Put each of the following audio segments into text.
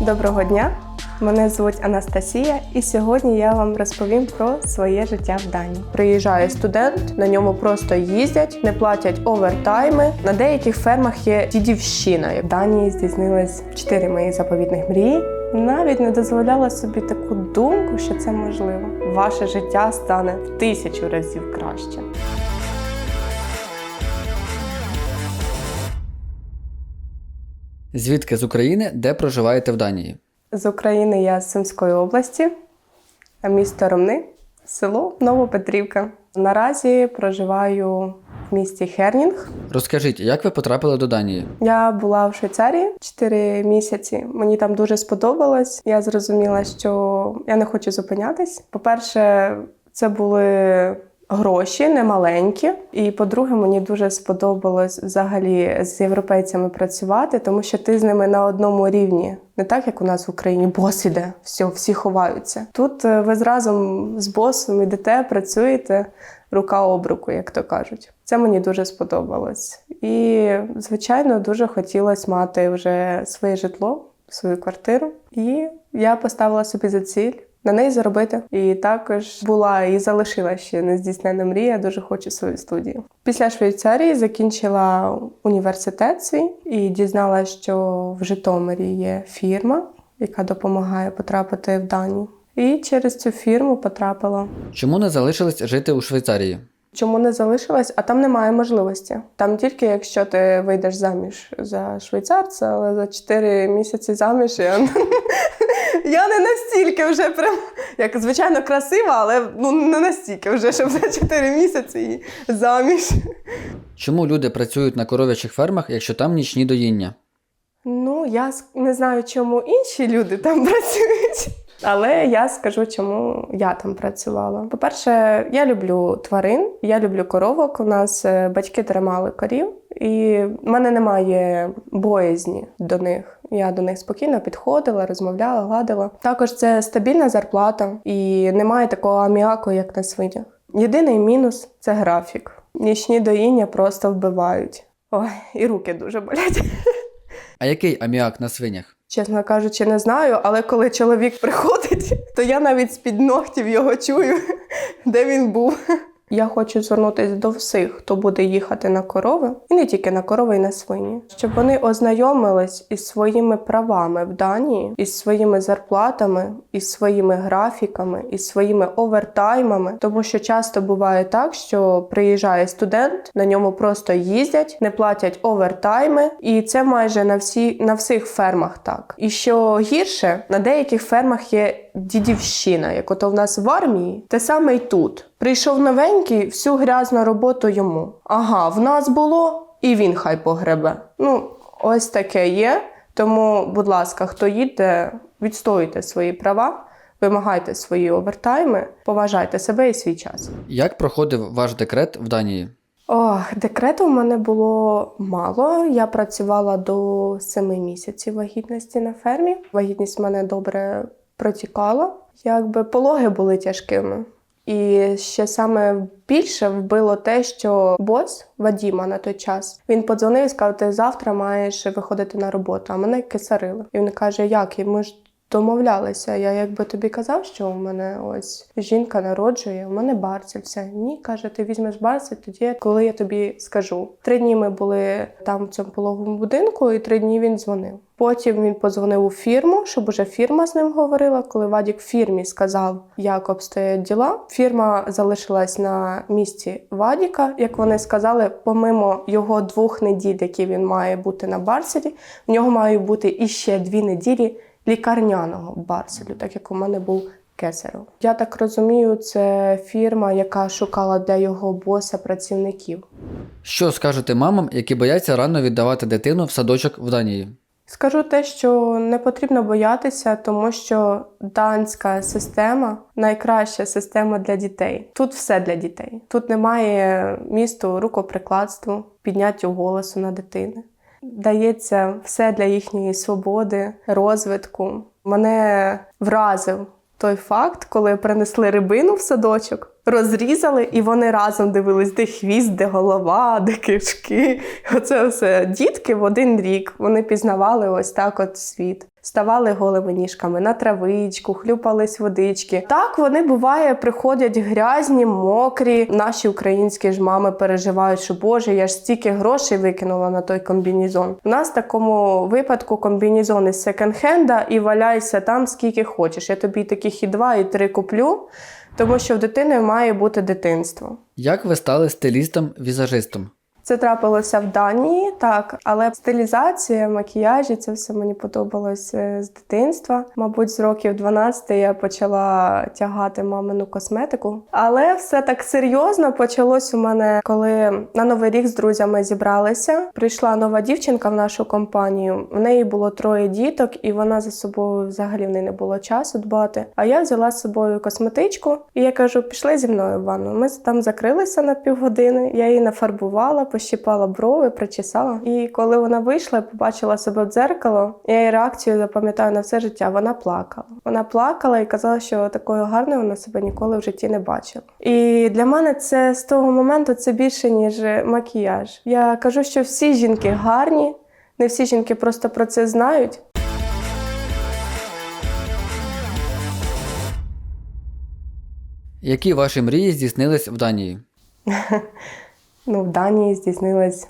Доброго дня! Мене звуть Анастасія, і сьогодні я вам розповім про своє життя в Данії. Приїжджає студент, на ньому просто їздять, не платять овертайми. На деяких фермах є дідівщина. В Данії здійснилось чотири мої заповітних мрії. Навіть не дозволяла собі таку думку, що це можливо. Ваше життя стане в тисячу разів краще. Звідки з України, де проживаєте в Данії? З України я з Сумської області, місто Ромни, село Новопетрівка. Наразі проживаю в місті Хернінг. Розкажіть, як ви потрапили до Данії? Я була в Швейцарії 4 місяці. Мені там дуже сподобалось. Я зрозуміла, що я не хочу зупинятись. По-перше, це були гроші немаленькі. І по-друге, мені дуже сподобалось взагалі з європейцями працювати, тому що ти з ними на одному рівні. Не так, як у нас в Україні бос іде, все, всі ховаються. Тут е, ви зразу з босом ідете, працюєте рука об руку, як то кажуть. Це мені дуже сподобалось. І, звичайно, дуже хотілося мати вже своє житло, свою квартиру. І я поставила собі за ціль на неї заробити. І також була і залишила ще нездійснена мрія. Дуже хочу свою студію. Після Швейцарії закінчила університет свій і дізналася, що в Житомирі є фірма, яка допомагає потрапити в Данію. І через цю фірму потрапила. Чому не залишились жити у Швейцарії? Чому не залишилась? А там немає можливості. Там тільки якщо ти вийдеш заміж за швейцарця, але за 4 місяці заміж я, я не настільки вже прям, як звичайно, красива, але ну не настільки вже, щоб за 4 місяці і заміж. Чому люди працюють на коров'ячих фермах, якщо там нічні доїння? Ну, я не знаю, чому інші люди там працюють. Але я скажу, чому я там працювала. По-перше, я люблю тварин, я люблю коровок. У нас е, батьки тримали корів, і в мене немає боязні до них. Я до них спокійно підходила, розмовляла, гладила. Також це стабільна зарплата і немає такого аміаку, як на свинях. Єдиний мінус це графік. Нічні доїння просто вбивають. Ой, і руки дуже болять. А який аміак на свинях? Чесно кажучи, не знаю, але коли чоловік приходить, то я навіть з-під ногтів його чую, де він був. Я хочу звернутися до всіх, хто буде їхати на корови, і не тільки на корови, і на свині, щоб вони ознайомились із своїми правами в Данії, із своїми зарплатами, із своїми графіками, із своїми овертаймами. Тому що часто буває так, що приїжджає студент, на ньому просто їздять, не платять овертайми, і це майже на всі на всіх фермах так. І що гірше, на деяких фермах є дідівщина, як ото в нас в армії, те саме й тут. Прийшов новенький, всю грязну роботу йому. Ага, в нас було, і він хай погребе. Ну, ось таке є. Тому, будь ласка, хто їде, відстоюйте свої права, вимагайте свої овертайми, поважайте себе і свій час. Як проходив ваш декрет в Данії? Ох, декрету в мене було мало. Я працювала до семи місяців вагітності на фермі. Вагітність в мене добре протікала. Якби пологи були тяжкими. І ще саме більше вбило те, що бос Вадіма на той час він подзвонив і сказав: ти завтра маєш виходити на роботу. А мене кисарили. І він каже: Як? І ми ж домовлялися. Я якби тобі казав, що у мене ось жінка народжує, у мене барсель. Все ні, каже, ти візьмеш барсель тоді, коли я тобі скажу. Три дні ми були там в цьому пологовому будинку, і три дні він дзвонив. Потім він подзвонив у фірму, щоб уже фірма з ним говорила. Коли Вадік фірмі сказав, як обстоять діла, фірма залишилась на місці Вадіка. Як вони сказали, помимо його двох неділь, які він має бути на барселі, в нього мають бути іще дві неділі лікарняного барселю, так як у мене був кесарев. Я так розумію, це фірма, яка шукала для його боса працівників. Що скажете мамам, які бояться рано віддавати дитину в садочок в Данії? Скажу те, що не потрібно боятися, тому що данська система найкраща система для дітей. Тут все для дітей. Тут немає місту рукоприкладству, підняттю голосу на дитини. Дається все для їхньої свободи, розвитку. Мене вразив той факт, коли принесли рибину в садочок. Розрізали, і вони разом дивились, де хвіст, де голова, де кишки. Оце все. Дітки в один рік вони пізнавали ось так от світ. Ставали голими ніжками на травичку, хлюпались водички. Так вони буває, приходять грязні, мокрі. Наші українські ж мами переживають, що Боже, я ж стільки грошей викинула на той комбінізон. У нас в такому випадку комбінізон із секонд-хенда і валяйся там скільки хочеш. Я тобі таких і два, і три куплю, тому що в дитини має бути дитинство. Як ви стали стилістом-візажистом? Це трапилося в Данії, так, але стилізація, макіяжі, це все мені подобалось е, з дитинства. Мабуть, з років 12 я почала тягати мамину косметику. Але все так серйозно почалось у мене, коли на новий рік з друзями зібралися. Прийшла нова дівчинка в нашу компанію. В неї було троє діток, і вона за собою взагалі в неї не було часу дбати. А я взяла з собою косметичку, і я кажу: пішли зі мною в ванну. Ми там закрилися на півгодини. Я її нафарбувала, пощипала брови, причесала. І коли вона вийшла, побачила себе в дзеркало. Я її реакцію запам'ятаю на все життя. Вона плакала. Вона плакала і казала, що такою гарною вона себе ніколи в житті не бачила. І для мене це з того моменту це більше ніж макіяж. Я кажу, що всі жінки гарні, не всі жінки просто про це знають. Які ваші мрії здійснились в Данії? Ну, в Данії здійснилось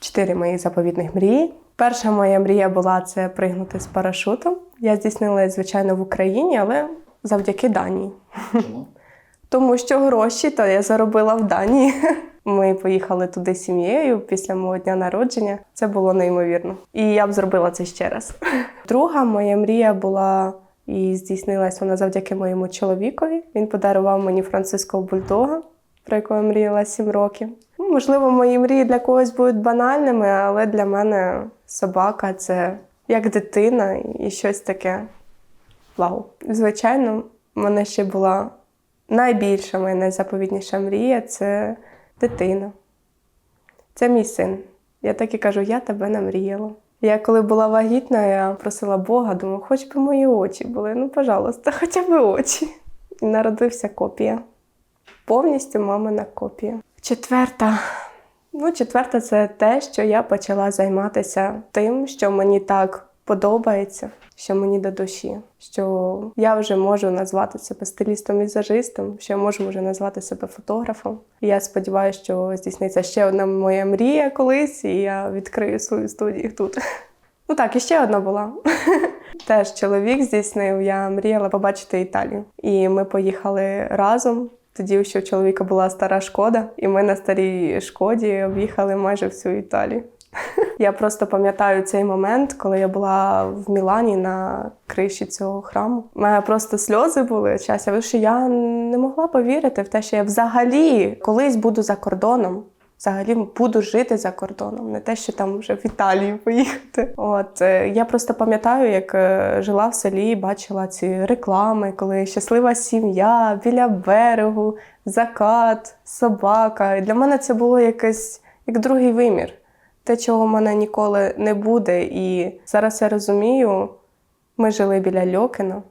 чотири мої заповітних мрії. Перша моя мрія була це пригнути з парашутом. Я здійснила, звичайно, в Україні, але завдяки Данії. Тому що гроші то я заробила в Данії. Ми поїхали туди з сім'єю після мого дня народження. Це було неймовірно. І я б зробила це ще раз. Друга моя мрія була і здійснилась вона завдяки моєму чоловікові. Він подарував мені французького бульдога, про якого я мріяла 7 років. Ну, Можливо, мої мрії для когось будуть банальними, але для мене собака це як дитина і щось таке. Вау. Звичайно, мене ще була найбільша моя найзаповітніша мрія це дитина. Це мій син. Я так і кажу, я тебе намріяла. Я коли була вагітна, я просила Бога, думаю, хоч би мої очі були. Ну, пожалуйста, хоча б очі. І народився копія. Повністю мамина копія. Четверта. Ну, четверта це те, що я почала займатися тим, що мені так подобається, що мені до душі. Що я вже можу назвати себе стилістом-візажистом, що я можу вже назвати себе фотографом. І я сподіваюся, що здійсниться ще одна моя мрія колись, і я відкрию свою студію тут. Ну так, і ще одна була. Теж чоловік здійснив. Я мріяла побачити Італію. І ми поїхали разом. Тоді ще у чоловіка була стара шкода, і ми на старій шкоді об'їхали майже всю Італію. Я просто пам'ятаю цей момент, коли я була в Мілані на криші цього храму. У мене просто сльози були час. Я що я не могла повірити в те, що я взагалі колись буду за кордоном. Взагалі буду жити за кордоном, не те, що там вже в Італію поїхати. От е, я просто пам'ятаю, як е, жила в селі, бачила ці реклами, коли щаслива сім'я біля берегу, закат, собака. І для мене це було якесь як другий вимір. Те, чого в мене ніколи не буде. І зараз я розумію, ми жили біля Льокина,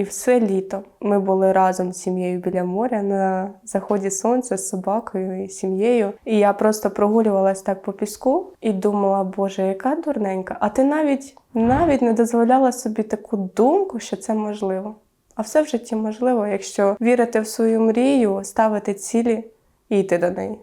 і все літо ми були разом з сім'єю біля моря на заході сонця з собакою і сім'єю. І я просто прогулювалась так по піску і думала, Боже, яка дурненька. А ти навіть навіть не дозволяла собі таку думку, що це можливо. А все в житті можливо, якщо вірити в свою мрію, ставити цілі і йти до неї.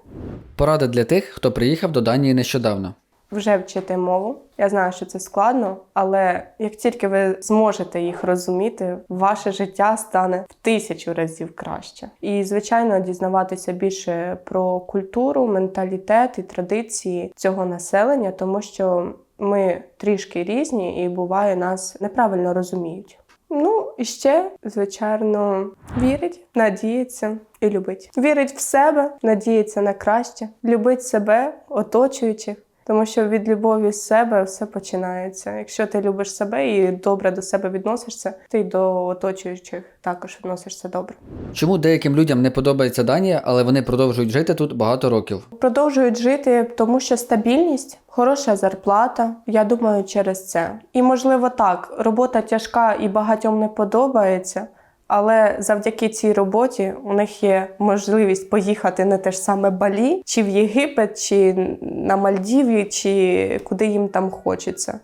Порада для тих, хто приїхав до Данії нещодавно. Вже вчити мову. Я знаю, що це складно, але як тільки ви зможете їх розуміти, ваше життя стане в тисячу разів краще. І, звичайно, дізнаватися більше про культуру, менталітет і традиції цього населення, тому що ми трішки різні і буває нас неправильно розуміють. Ну і ще, звичайно, вірить, надіється і любить. Вірить в себе, надіється на краще, любить себе, оточуючих. Тому що від любові з себе все починається. Якщо ти любиш себе і добре до себе відносишся, ти й до оточуючих також відносишся добре. Чому деяким людям не подобається Данія, але вони продовжують жити тут багато років? Продовжують жити, тому що стабільність, хороша зарплата. Я думаю, через це. І можливо так, робота тяжка і багатьом не подобається, Але завдяки цій роботі у них є можливість поїхати на те ж саме Балі, чи в Єгипет, чи на Мальдіві, чи куди їм там хочеться.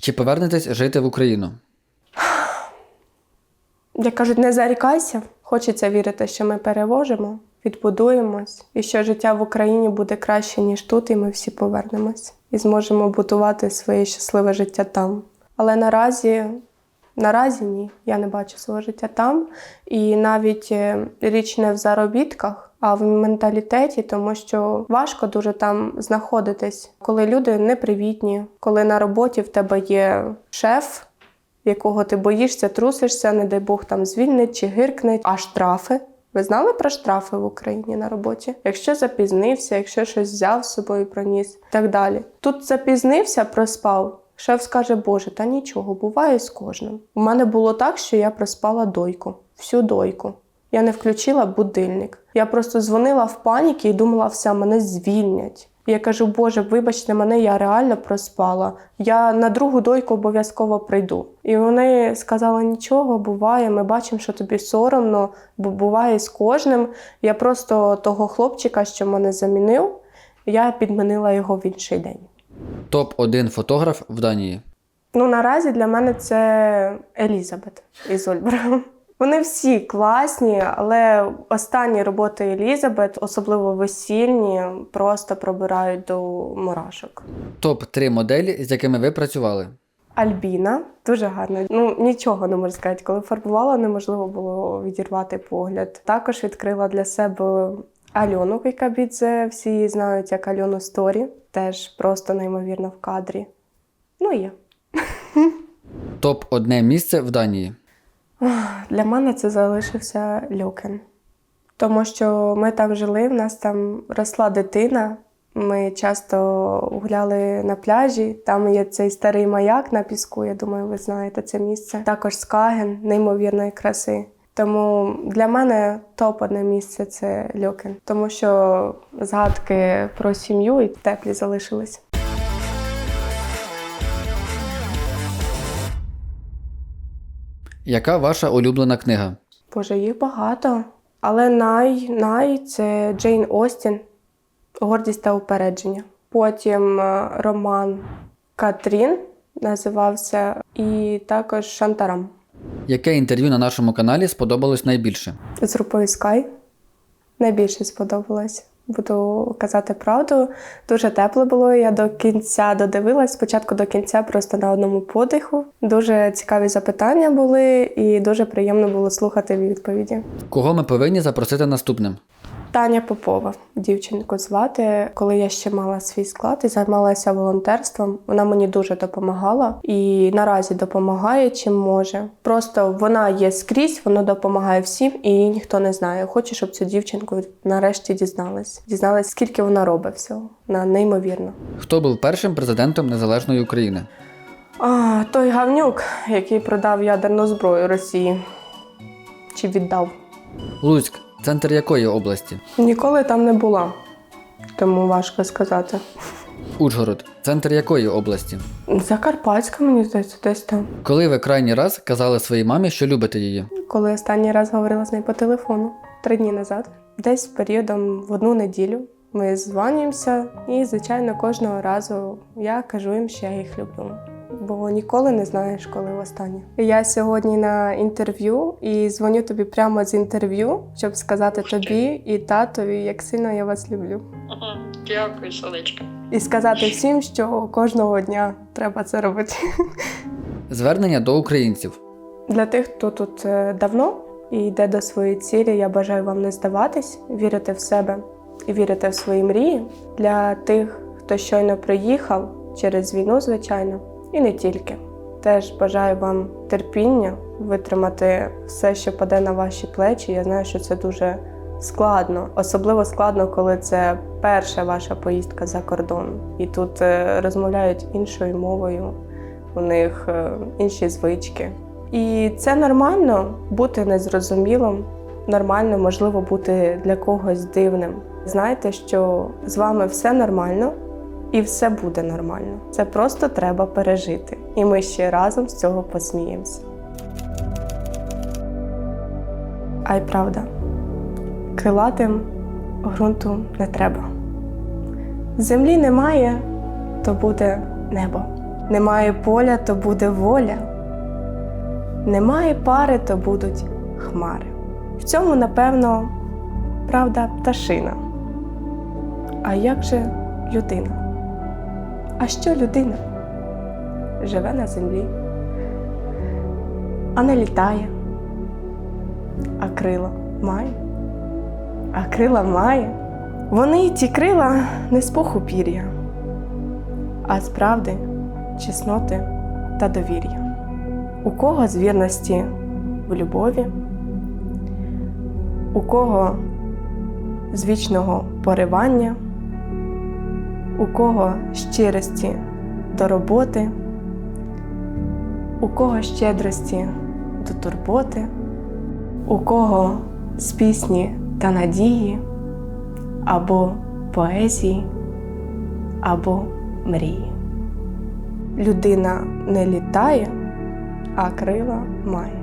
Чи повернетесь жити в Україну? Як кажуть, не зарікайся. Хочеться вірити, що ми переможемо, відбудуємось, і що життя в Україні буде краще, ніж тут, і ми всі повернемось і зможемо будувати своє щасливе життя там. Але наразі, наразі ні, я не бачу свого життя там. І навіть е, річ не в заробітках, а в менталітеті, тому що важко дуже там знаходитись, коли люди непривітні, коли на роботі в тебе є шеф, якого ти боїшся, трусишся, не дай Бог там звільнить чи гиркне, а штрафи. Ви знали про штрафи в Україні на роботі? Якщо запізнився, якщо щось взяв з собою проніс і так далі. Тут запізнився, проспав. Шеф скаже, Боже, та нічого, буває з кожним. У мене було так, що я проспала дойку, всю дойку. Я не включила будильник. Я просто дзвонила в паніки і думала, все, мене звільнять. Я кажу, Боже, вибачте мене, я реально проспала. Я на другу дойку обов'язково прийду. І вони сказали: нічого, буває, ми бачимо, що тобі соромно, бо буває з кожним. Я просто того хлопчика, що мене замінив, я підмінила його в інший день. Топ-1 фотограф в Данії. Ну, наразі для мене це Елізабет із Ольбера. Вони всі класні, але останні роботи Елізабет, особливо весільні, просто пробирають до мурашок. Топ-3 моделі, з якими ви працювали. Альбіна дуже гарна. Ну нічого не можу сказати. Коли фарбувала, неможливо було відірвати погляд. Також відкрила для себе Альону Кайкабідзе. Всі її знають як Альону Сторі. Теж просто неймовірно в кадрі. Ну є. Топ-1 місце в Данії. Для мене це залишився Люкен. Тому що ми там жили, в нас там росла дитина. Ми часто гуляли на пляжі. Там є цей старий маяк на піску. Я думаю, ви знаєте це місце. Також Скаген неймовірної краси. Тому для мене топ одне місце це Люкен, тому що згадки про сім'ю і теплі залишились. Яка ваша улюблена книга? Боже, їх багато. Але най, най це Джейн Остін, Гордість та упередження. Потім е, роман Катрін називався, і також Шантарам Яке інтерв'ю на нашому каналі сподобалось найбільше? з групою Sky. Найбільше сподобалось. Буду казати правду. Дуже тепло було. Я до кінця додивилась. Спочатку до кінця просто на одному подиху. Дуже цікаві запитання були, і дуже приємно було слухати відповіді. Кого ми повинні запросити наступним? Таня Попова, дівчинку звати. Коли я ще мала свій склад і займалася волонтерством, вона мені дуже допомагала і наразі допомагає чим може. Просто вона є скрізь, вона допомагає всім, і її ніхто не знає. Хочу, щоб цю дівчинку нарешті дізналась. Дізналась, скільки вона робить всього. Вона неймовірно. Хто був першим президентом Незалежної України? А, той гавнюк, який продав ядерну зброю Росії. Чи віддав? Луцьк центр якої області? Ніколи там не була, тому важко сказати. Ужгород центр якої області? Закарпатська, мені здається, десь там. Коли ви крайній раз казали своїй мамі, що любите її? Коли останній раз говорила з нею по телефону три дні назад, десь періодом в одну неділю ми дзвонюємося, і, звичайно, кожного разу я кажу їм, що я їх люблю. Бо ніколи не знаєш, коли востаннє. Я сьогодні на інтерв'ю і дзвоню тобі прямо з інтерв'ю, щоб сказати тобі і татові, як сильно я вас люблю. Дякую, сонечко. І сказати всім, що кожного дня треба це робити. Звернення до українців. Для тих, хто тут е, давно і йде до своєї цілі, я бажаю вам не здаватись, вірити в себе і вірити в свої мрії. Для тих, хто щойно приїхав через війну, звичайно, і не тільки. Теж бажаю вам терпіння, витримати все, що паде на ваші плечі. Я знаю, що це дуже складно, особливо складно, коли це перша ваша поїздка за кордон, і тут е, розмовляють іншою мовою, у них е, інші звички. І це нормально бути незрозумілим, нормально, можливо, бути для когось дивним. Знайте, що з вами все нормально і все буде нормально. Це просто треба пережити. І ми ще разом з цього посміємося. А й правда, крилатим ґрунту не треба. Землі немає, то буде небо. Немає поля, то буде воля. Немає пари, то будуть хмари. В цьому, напевно, правда пташина. А як же людина? А що людина? Живе на землі, а не літає, а крила має, а крила має. Вони ті крила не з пуху пір'я, а з правди, чесноти та довір'я. У кого з вірності в любові, у кого з вічного поривання, у кого щирості до роботи, у кого щедрості до турботи, у кого з пісні та надії, або поезії, або мрії. Людина не літає, а крила має.